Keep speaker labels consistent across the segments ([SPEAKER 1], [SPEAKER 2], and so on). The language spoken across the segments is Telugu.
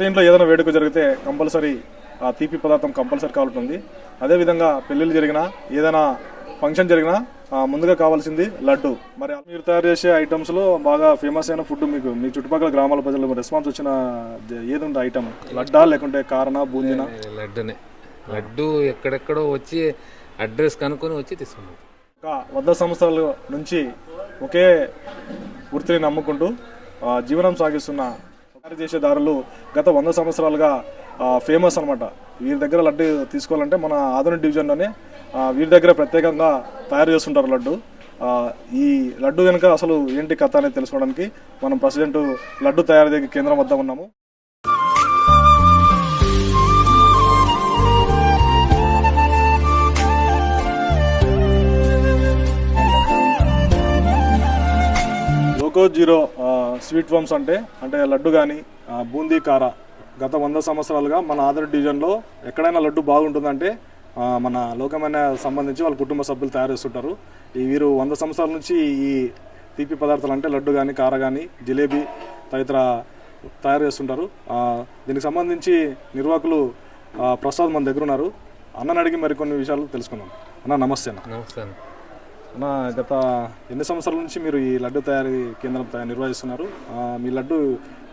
[SPEAKER 1] ప్రతి ఇంట్లో ఏదైనా వేడుక జరిగితే కంపల్సరీ ఆ తీపి పదార్థం కంపల్సరీ కావాలంటుంది అదేవిధంగా పెళ్ళిళ్ళు జరిగినా ఏదైనా ఫంక్షన్ జరిగినా ముందుగా కావాల్సింది లడ్డు. మరి మీరు తయారు చేసే ఐటమ్స్లో బాగా ఫేమస్ అయిన ఫుడ్ మీకు మీ చుట్టుపక్కల గ్రామాల ప్రజలు రెస్పాన్స్ వచ్చిన ఏది ఉంది ఐటమ్ లడ్డా లేకుంటే కారణ బూందినా?
[SPEAKER 2] లడ్డునే. లడ్డు ఎక్కడెక్కడో వచ్చి అడ్రస్ కనుక్కొని వచ్చి తీసుకున్నాం
[SPEAKER 1] ఒక వంద సంవత్సరాల నుంచి ఒకే వృత్తిని నమ్ముకుంటూ జీవనం సాగిస్తున్న చేసేదారులు చేసే దారులు గత వంద సంవత్సరాలుగా ఫేమస్ అనమాట వీరి దగ్గర లడ్డు తీసుకోవాలంటే మన ఆధునిక డివిజన్లోనే వీరి దగ్గర ప్రత్యేకంగా తయారు చేస్తుంటారు లడ్డు. ఈ లడ్డు వెనుక అసలు ఏంటి కథ అనేది తెలుసుకోవడానికి మనం ప్రెసిడెంట్ లడ్డు తయారీ కేంద్రం వద్ద ఉన్నాము. లోకో జీరో స్వీట్ వమ్స్ అంటే అంటే లడ్డు కానీ బూందీ కార. గత వంద సంవత్సరాలుగా మన ఆదర్ డివిజన్లో ఎక్కడైనా లడ్డు బాగుంటుందంటే మన లోకమైన సంబంధించి వాళ్ళ కుటుంబ సభ్యులు తయారు చేస్తుంటారు. ఈ వీరు వంద సంవత్సరాల నుంచి ఈ తీపి పదార్థాలు అంటే లడ్డు కానీ కార కానీ జిలేబీ తదితర తయారు చేస్తుంటారు. దీనికి సంబంధించి నిర్వాహకులు ప్రసాద్ మన దగ్గర ఉన్నారు. అన్నని అడిగి మరికొన్ని విషయాలు తెలుసుకుందాం. అన్న నమస్తే అన్న.
[SPEAKER 2] నమస్తే అన్న.
[SPEAKER 1] గత ఎన్ని సంవత్సరాల నుంచి మీరు ఈ లడ్డు తయారీ కేంద్రం నిర్వహిస్తున్నారు మీ లడ్డు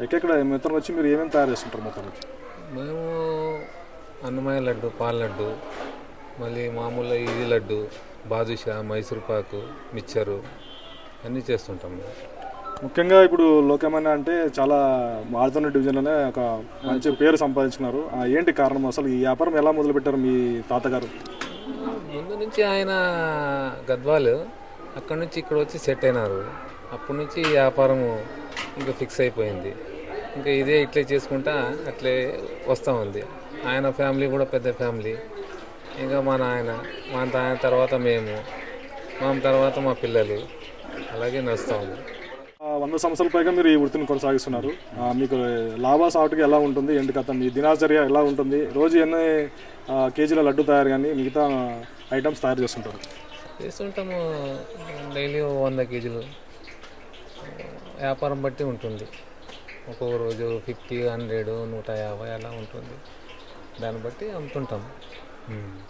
[SPEAKER 1] ఎక్కడెక్కడ మొత్తం వచ్చి మీరు ఏమేమి తయారు చేస్తుంటారు మొత్తం
[SPEAKER 2] మేము అన్నమయ్య లడ్డు పాల లడ్డు మళ్ళీ మామూలు ఇది లడ్డు బాదుషా మైసూర్ పాకు మిక్చరు అన్నీ చేస్తుంటాం మేము.
[SPEAKER 1] ముఖ్యంగా ఇప్పుడు లోకమైన అంటే చాలా మారుతున్న డివిజన్లోనే ఒక మంచి పేరు సంపాదించుకున్నారు ఏంటి కారణం అసలు ఈ వ్యాపారం ఎలా మొదలుపెట్టారు మీ తాతగారు
[SPEAKER 2] ముందు నుంచి ఆయన గద్వాలు అక్కడ నుంచి ఇక్కడ వచ్చి సెట్ అయినారు. అప్పటి నుంచి ఈ వ్యాపారము ఇంకా ఫిక్స్ అయిపోయింది. ఇంకా ఇదే ఇట్లే చేసుకుంటా అట్లే వస్తూ ఉంది. ఆయన ఫ్యామిలీ కూడా పెద్ద ఫ్యామిలీ. ఇంకా మా నాయన మా ఆయన తర్వాత మేము మా తర్వాత మా పిల్లలు. అలాగే నడుస్తూ ఉంది.
[SPEAKER 1] వంద సంవత్సరాల పైగా మీరు ఈ వృత్తిని కొనసాగిస్తున్నారు. మీకు లాభా సాటుగా ఎలా ఉంటుంది? ఏంటి కథ? మీ దినాచర్య ఎలా ఉంటుంది? రోజు ఎన్ని కేజీల లడ్డు తయారు కానీ మిగతా ఐటమ్స్ తయారు చేస్తుంటారు.
[SPEAKER 2] చేస్తుంటాము డైలీ వంద కేజీలు. వ్యాపారం బట్టి ఉంటుంది. ఒక్కొక్క రోజు ఫిఫ్టీ హండ్రెడ్ నూట యాభై అలా ఉంటుంది. దాన్ని బట్టి అమ్ముతుంటాం.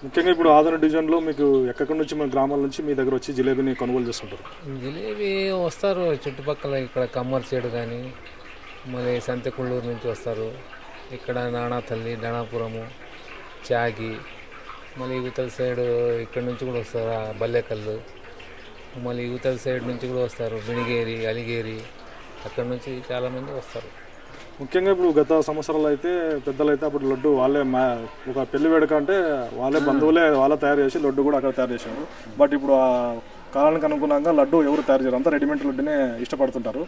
[SPEAKER 1] ముఖ్యంగా ఇప్పుడు ఆదరణ డివిజన్లో మీకు ఎక్కడి నుంచి మన గ్రామాల నుంచి మీ దగ్గర వచ్చి జిలేబీని కొనుగోలు చేస్తుంటారు?
[SPEAKER 2] జిలేబీ వస్తారు చుట్టుపక్కల ఇక్కడ కమ్మర్ సైడ్ కానీ మళ్ళీ సంతెకుళ్ళూరు నుంచి వస్తారు. ఇక్కడ నానాతల్లి ధనాపురము చాగి మళ్ళీ యువతల సైడ్ ఇక్కడ నుంచి కూడా వస్తారు బల్లెకల్లు. మళ్ళీ యువతల సైడ్ నుంచి కూడా వస్తారు బిణిగేరి అలిగేరి. అక్కడ నుంచి చాలామంది వస్తారు.
[SPEAKER 1] ముఖ్యంగా ఇప్పుడు గత సంవత్సరాలు అయితే పెద్దలు అయితే అప్పుడు లడ్డు వాళ్ళే మా ఒక పెళ్ళి వేడుక అంటే వాళ్ళే బంధువులే వాళ్ళే తయారు చేసి లడ్డు కూడా అక్కడ తయారు చేశారు. బట్ ఇప్పుడు కాలానికి అనుగుణంగా లడ్డు ఎవరు తయారు చేయరు. అంతా రెడీమేడ్ లడ్డునే ఇష్టపడుతుంటారు.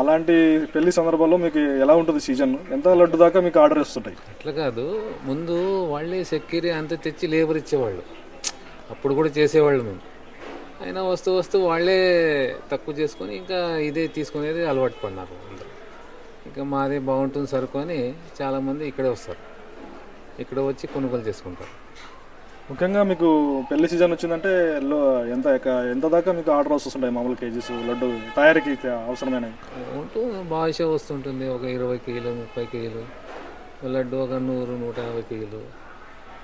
[SPEAKER 1] అలాంటి పెళ్ళి సందర్భంలో మీకు ఎలా ఉంటుంది సీజన్ ఎంత లడ్డు దాకా మీకు ఆర్డర్ ఇస్తుంటాయి
[SPEAKER 2] అట్లా కాదు. ముందు వాళ్ళే సెక్యూరి అంత తెచ్చి లేబర్ ఇచ్చేవాళ్ళు. అప్పుడు కూడా చేసేవాళ్ళు మేము. అయినా వస్తూ వస్తూ వాళ్ళే తక్కువ చేసుకొని ఇంకా ఇదే తీసుకునేది అలవాటు పడినారు అందరూ. ఇంకా మాదే బాగుంటుంది సరుకు అని చాలామంది ఇక్కడే వస్తారు. ఇక్కడ వచ్చి కొనుగోలు చేసుకుంటారు.
[SPEAKER 1] ముఖ్యంగా మీకు పెళ్ళి సీజన్ వచ్చిందంటే లో- ఎంత ఎంత దాకా మీకు ఆర్డర్ వస్తుంటాయి మామూలు కేజీస్ లడ్డు తయారీకి అవసరమైనవి
[SPEAKER 2] ఉంటూ భాష వస్తుంటుంది ఒక ఇరవై కేజీలు ముప్పై కేజీలు లడ్డు ఒక నూరు నూట యాభై కేజీలు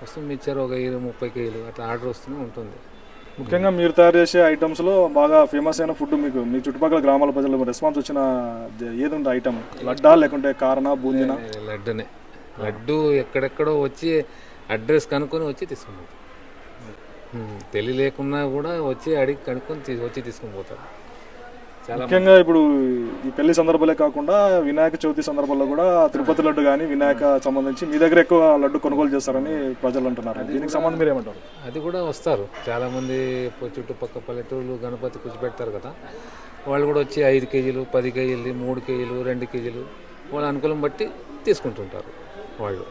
[SPEAKER 2] వస్తుంది మిక్చర్ ఒక ఇరవై ముప్పై కేజీలు అట్లా ఆర్డర్ వస్తూనే ఉంటుంది.
[SPEAKER 1] ముఖ్యంగా మీరు తయారు చేసే ఐటమ్స్లో బాగా ఫేమస్ అయిన ఫుడ్ మీకు మీ చుట్టుపక్కల గ్రామాల ప్రజలు రెస్పాన్స్ వచ్చిన ఏది ఉంది ఐటమ్? లడ్డా లేకుంటే కారణ బూందినా?
[SPEAKER 2] లడ్డునే లడ్డు ఎక్కడెక్కడో వచ్చి అడ్రస్ కనుక్కొని వచ్చి తీసుకుని తెలియ లేకున్నా కూడా వచ్చి అడిగి కనుక్కొని వచ్చి తీసుకొని పోతారు. చాలా
[SPEAKER 1] ముఖ్యంగా ఇప్పుడు ఈ పెళ్ళి సందర్భాలే కాకుండా వినాయక చవితి సందర్భాల్లో కూడా తిరుపతి లడ్డు కానీ వినాయక సంబంధించి మీ దగ్గర ఎక్కువ లడ్డు కొనుగోలు చేస్తారని ప్రజలు అంటున్నారు. దీనికి సంబంధం మీరు ఏమంటారు
[SPEAKER 2] అది కూడా వస్తారు. చాలామంది పో- చుట్టుపక్కల పల్లెటూళ్ళు గణపతి కూర్చోబెడతారు కదా. వాళ్ళు కూడా వచ్చి ఐదు కేజీలు పది కేజీలు మూడు కేజీలు రెండు కేజీలు వాళ్ళ అనుకూలం బట్టి తీసుకుంటుంటారు వాళ్ళు.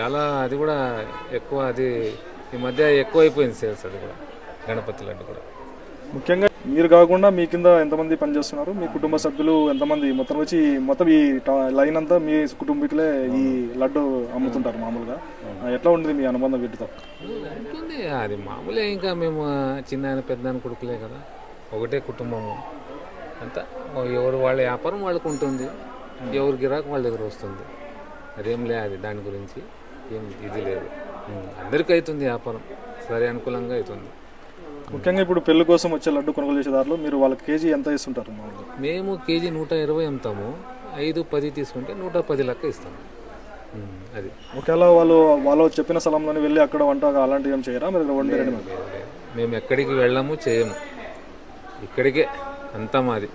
[SPEAKER 2] చాలా అది కూడా ఎక్కువ అది ఈ మధ్య ఎక్కువ అయిపోయింది సేల్స్ అది కూడా గణపతి లడ్డు కూడా.
[SPEAKER 1] ముఖ్యంగా మీరు కాకుండా మీ కింద ఎంతమంది పనిచేస్తున్నారు? మీ కుటుంబ సభ్యులు ఎంతమంది? మొత్తం వచ్చి మొత్తం ఈ ట- లైన్ అంతా మీ కుటుంబీకులే ఈ లడ్డు అమ్ముతుంటారు మామూలుగా. ఎట్లా ఉంటుంది మీ అనుబంధం వీటితో?
[SPEAKER 2] ఉంటుంది. అది మామూలే ఇంకా మేము చిన్న ఆయన పెద్ద ఆయన కొడుకులే కదా. ఒకటే కుటుంబము. అంతా ఎవరు వాళ్ళ వ్యాపారం వాళ్ళకు ఉంటుంది ఎవరు గిరాకు వాళ్ళ దగ్గర వస్తుంది. అదేం లే అది దాని గురించి ఏం ఇది లేదు. అందరికీ అవుతుంది వ్యాపారం సరే అనుకూలంగా అవుతుంది.
[SPEAKER 1] ముఖ్యంగా ఇప్పుడు పెళ్ళి కోసం వచ్చే లడ్డు కొనుగోలు చేసేదారులు మీరు వాళ్ళకి కేజీ ఎంత ఇస్తుంటారు
[SPEAKER 2] మేము కేజీ నూట ఇరవై అమ్ముతాము. ఐదు పది తీసుకుంటే నూట పది లెక్క ఇస్తాము. అది.
[SPEAKER 1] ఒకవేళ వాళ్ళు వాళ్ళు చెప్పిన స్థలంలోనే వెళ్ళి అక్కడ వంట అలాంటివి ఏం చేయరా? మీరు.
[SPEAKER 2] మేము ఎక్కడికి వెళ్ళము చేయము. ఇక్కడికే అంతా మాది.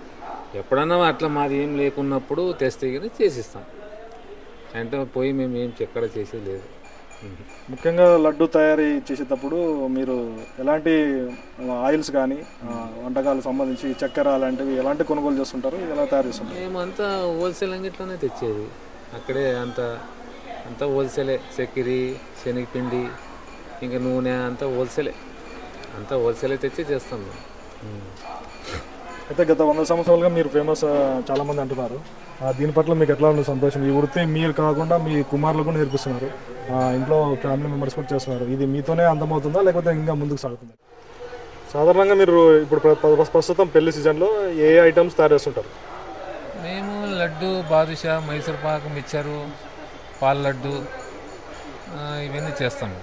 [SPEAKER 2] ఎప్పుడన్నా అట్లా మాది ఏం లేకున్నప్పుడు తెస్తే కానీ చేసిస్తాం. అంటే పోయి మేము ఏం ఎక్కడ చేసేది లేదు.
[SPEAKER 1] ముఖ్యంగా లడ్డు తయారీ చేసేటప్పుడు మీరు ఎలాంటి ఆయిల్స్ కానీ వంటకాలకు సంబంధించి చక్కెర అలాంటివి ఎలాంటి కొనుగోలు చేస్తుంటారు? ఎలా తయారు చేస్తుంటారు?
[SPEAKER 2] మేమంతా హోల్సేల్ అంగిట్లోనే తెచ్చేది. అక్కడే అంత అంతా హోల్సేలే. చక్కెర శనగపిండి ఇంకా నూనె అంతా హోల్సేలే. అంతా హోల్సేలే తెచ్చి చేస్తాం.
[SPEAKER 1] అయితే గత వంద సంవత్సరాలుగా మీరు ఫేమస్ చాలా మంది అంటున్నారు. ఆ, దీని పట్ల మీకు ఎట్లా ఉంది సంతోషం? ఈ వృత్తి మీరు కాకుండా మీ కుమారులు కూడా నేర్పిస్తున్నారు. ఇంట్లో ఫ్యామిలీ మెంబర్స్ కూడా చేస్తున్నారు. ఇది మీతోనే అందమవుతుందా? లేకపోతే ఇంకా ముందుకు సాగుతుందా? సాధారణంగా మీరు ఇప్పుడు ప్రస్తుతం పెళ్ళి సీజన్లో ఏ ఐటమ్స్ తయారు చేస్తుంటారు?
[SPEAKER 2] మేము లడ్డు బాదుషా మైసూర్ పాకు మిక్చరు పాల లడ్డు ఇవన్నీ చేస్తాము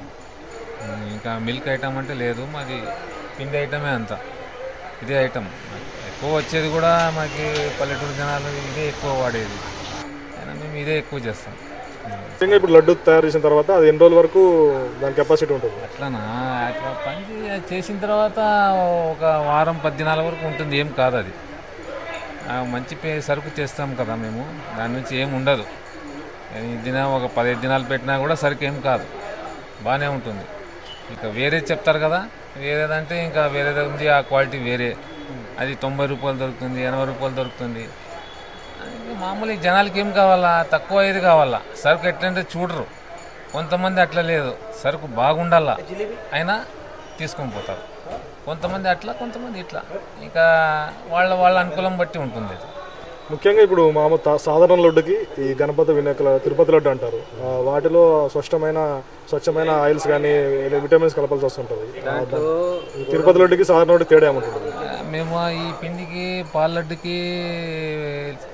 [SPEAKER 2] ఇంకా మిల్క్ ఐటమ్ అంటే లేదు మాది పిండి ఐటమే అంతా. ఇదే ఐటమ్ వచ్చేది కూడా మాకి పల్లెటూరు జనాలు ఇదే ఎక్కువ వాడేది. మేము ఇదే ఎక్కువ చేస్తాం.
[SPEAKER 1] ఇప్పుడు లడ్డు తయారు చేసిన తర్వాత అది ఎన్ని రోజుల వరకు దాని కెపాసిటీ ఉంటుంది?
[SPEAKER 2] అట్లనా? అట్లా పని చేసిన తర్వాత ఒక వారం పది దినాల వరకు ఉంటుంది. ఏం కాదు అది. మంచి సరుకు చేస్తాం కదా మేము. దాని నుంచి ఏం ఉండదు. దిన ఒక పదిహేను దినాలు పెట్టినా కూడా సరుకు ఏం కాదు. బాగానే ఉంటుంది. ఇంకా వేరే చెప్తారు కదా. వేరేదంటే ఇంకా వేరేది ఉంది. ఆ క్వాలిటీ వేరే. అది తొంభై రూపాయలు దొరుకుతుంది ఎనభై రూపాయలు దొరుకుతుంది. ఇంకా మామూలు ఈ జనాలకి ఏం కావాలా? తక్కువ ఏది కావాలా? సరుకు ఎట్లంటే చూడరు. కొంతమంది అట్లా లేదు. సరుకు బాగుండాలా? అయినా తీసుకొని పోతారు. కొంతమంది అట్లా కొంతమంది ఇట్లా. ఇంకా వాళ్ళ వాళ్ళ అనుకూలం బట్టి ఉంటుంది అది.
[SPEAKER 1] ముఖ్యంగా ఇప్పుడు మామూలు తా- సాధారణ లడ్డుకి ఈ గణపతి వినాయకుల తిరుపతి లడ్డు అంటారు. వాటిలో స్పష్టమైన స్వచ్ఛమైన ఆయిల్స్ కానీ విటమిన్స్ కలపాల్సి వస్తుంటుంది. తిరుపతి లడ్డుకి సాధారణ లడ్డు తేడా ఏముంటుంది?
[SPEAKER 2] మేము ఈ పిండికి పాలడ్డుకి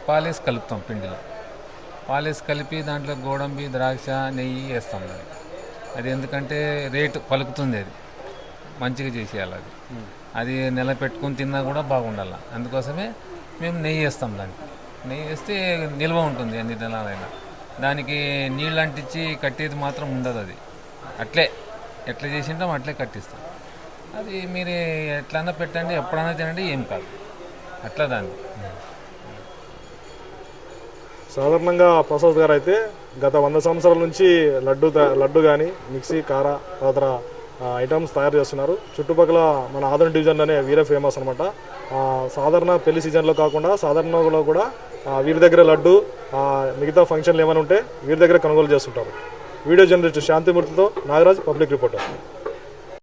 [SPEAKER 2] పాలేసి కలుపుతాం పిండిలో. పాలేసి కలిపి దాంట్లో గోడంబి ద్రాక్ష నెయ్యి వేస్తాం దాన్ని. అది ఎందుకంటే రేటు పలుకుతుంది అది. మంచిగా చేసేయాలి అది. అది నెల పెట్టుకుని తిన్నా కూడా బాగుండాలి. అందుకోసమే మేము నెయ్యి వేస్తాం దానికి నెయ్యి వేస్తే నిల్వ ఉంటుంది ఎన్ని నెలలైనా దానికి నీళ్ళు అంటించి కట్టేది మాత్రం ఉండదు అది. అట్లే. ఎట్లా చేసింటాం అట్లే కట్టిస్తాం. అది మీరు ఎట్లన్నా పెట్టండి ఎప్పుడైనా తినండి ఏం కాదు. అట్లా దాన్ని.
[SPEAKER 1] సాధారణంగా ప్రసాద్ గారు అయితే గత వంద సంవత్సరాల నుంచి లడ్డు త- లడ్డు కానీ మిక్సీ కార తదితర ఐటమ్స్ తయారు చేస్తున్నారు. చుట్టుపక్కల మన ఆదరణ డివిజన్లోనే వీరే ఫేమస్ అనమాట సాధారణ పెళ్ళి సీజన్లో కాకుండా సాధారణలో కూడా వీరి దగ్గర లడ్డు మిగతా ఫంక్షన్లు ఏమైనా ఉంటే వీరి దగ్గర కొనుగోలు చేస్తుంటారు. వీడియో జర్నలిస్ట్ శాంతిమూర్తితో నాగరాజ్ పబ్లిక్ రిపోర్టర్.